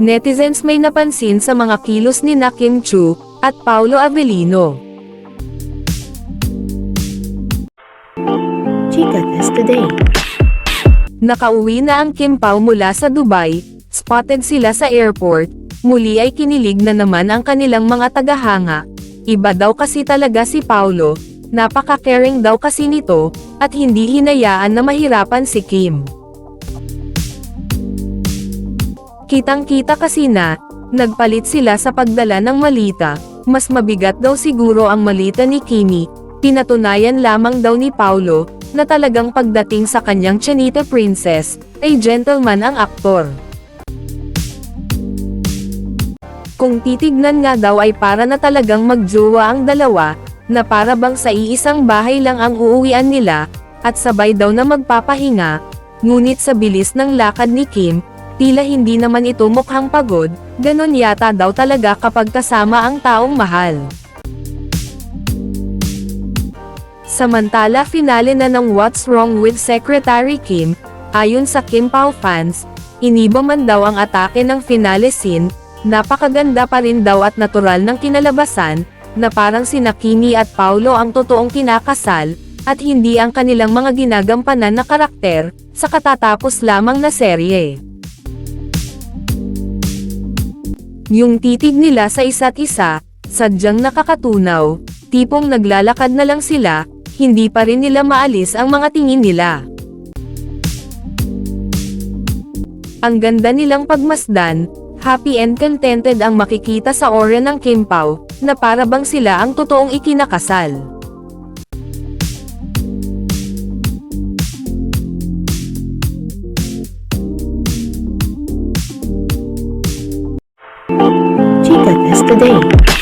Netizens may napansin sa mga kilos ni na Kim Chu at Paulo Avellino. Chica Test Today. Nakauwi na ang Kim Pao mula sa Dubai, spotted sila sa airport, muli ay kinilig na naman ang kanilang mga tagahanga. Iba daw kasi talaga si Paulo, napaka-caring daw kasi nito, at hindi hinayaan na mahirapan si Kim. Kitang-kita kasi na, nagpalit sila sa pagdala ng malita, mas mabigat daw siguro ang malita ni Kimi, pinatunayan lamang daw ni Paulo, na talagang pagdating sa kanyang Chanita Princess, ay gentleman ang aktor. Kung titignan nga daw ay para na talagang magjowa ang dalawa, na para bang sa iisang bahay lang ang uuwian nila, at sabay daw na magpapahinga, ngunit sa bilis ng lakad ni Kim, tila hindi naman ito mukhang pagod, ganon yata daw talaga kapag kasama ang taong mahal. Samantala finale na ng What's Wrong with Secretary Kim, ayon sa Kim Pao fans, iniba man daw ang atake ng finale scene, napakaganda pa rin daw at natural ng kinalabasan, na parang sina Kimi at Paulo ang totoong kinakasal, at hindi ang kanilang mga ginagampanan na karakter, sa katatapos lamang na serye. Yung titig nila sa isa't isa, sadyang nakakatunaw, tipong naglalakad na lang sila, hindi pa rin nila maalis ang mga tingin nila. Ang ganda nilang pagmasdan, happy and contented ang makikita sa aura ng Kim Pao, na para bang sila ang totoong ikinakasal. Today.